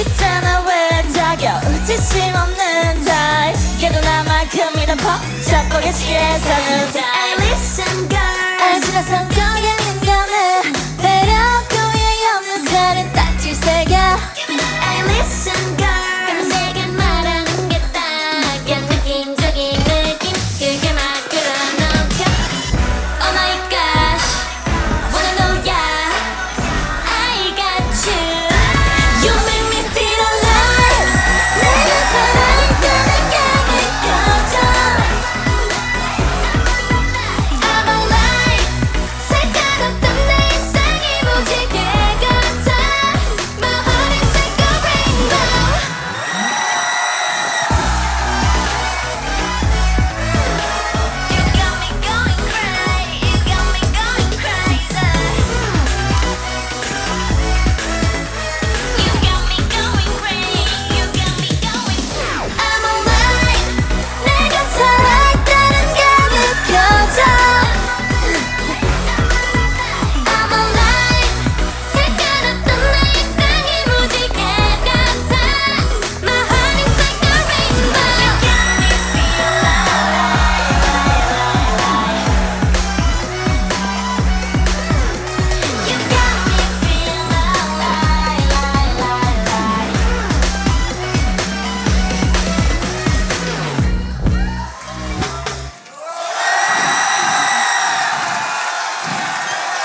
있잖아 왜 자겨 의지심 없는 타입 걔도 나만큼이나 퍽 잡고에 취해서는 Hey listen girl 알지나 성격에